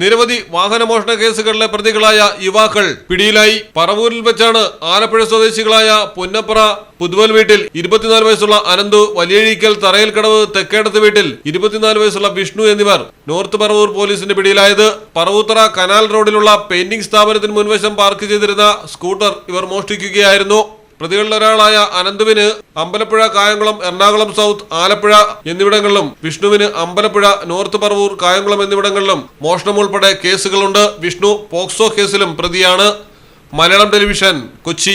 നിരവധി വാഹനമോഷണ കേസുകളിലെ പ്രതികളായ യുവാക്കൾ പിടിയിലായി. പറവൂരിൽ വെച്ചാണ് ആലപ്പുഴ സ്വദേശികളായ പുന്നപ്ര പുതുവൽ വീട്ടിൽ ഇരുപത്തിനാല് വയസ്സുള്ള അനന്തു വലിയഴീക്കൽ കടവ് തെക്കേടത്ത് വീട്ടിൽ ഇരുപത്തിനാല് വയസ്സുള്ള വിഷ്ണു എന്നിവർ നോർത്ത് പറവൂർ പോലീസിന്റെ പിടിയിലായത്. പറവൂത്തറ കനാൽ റോഡിലുള്ള പെയിന്റിംഗ് സ്ഥാപനത്തിന് മുൻവശം പാർക്ക് ചെയ്തിരുന്ന സ്കൂട്ടർ ഇവർ മോഷ്ടിക്കുകയായിരുന്നു. പ്രതികളിൽ ഒരാളായ അനന്തുവിന് അമ്പലപ്പുഴ കായംകുളം എറണാകുളം സൗത്ത് ആലപ്പുഴ എന്നിവിടങ്ങളിലും വിഷ്ണുവിന് അമ്പലപ്പുഴ നോർത്ത് പറവൂർ കായംകുളം എന്നിവിടങ്ങളിലും മോഷണം ഉൾപ്പെടെ കേസുകളുണ്ട്. വിഷ്ണു പോക്സോ കേസിലും പ്രതിയാണ്. മലയാളം ടെലിവിഷൻ കൊച്ചി.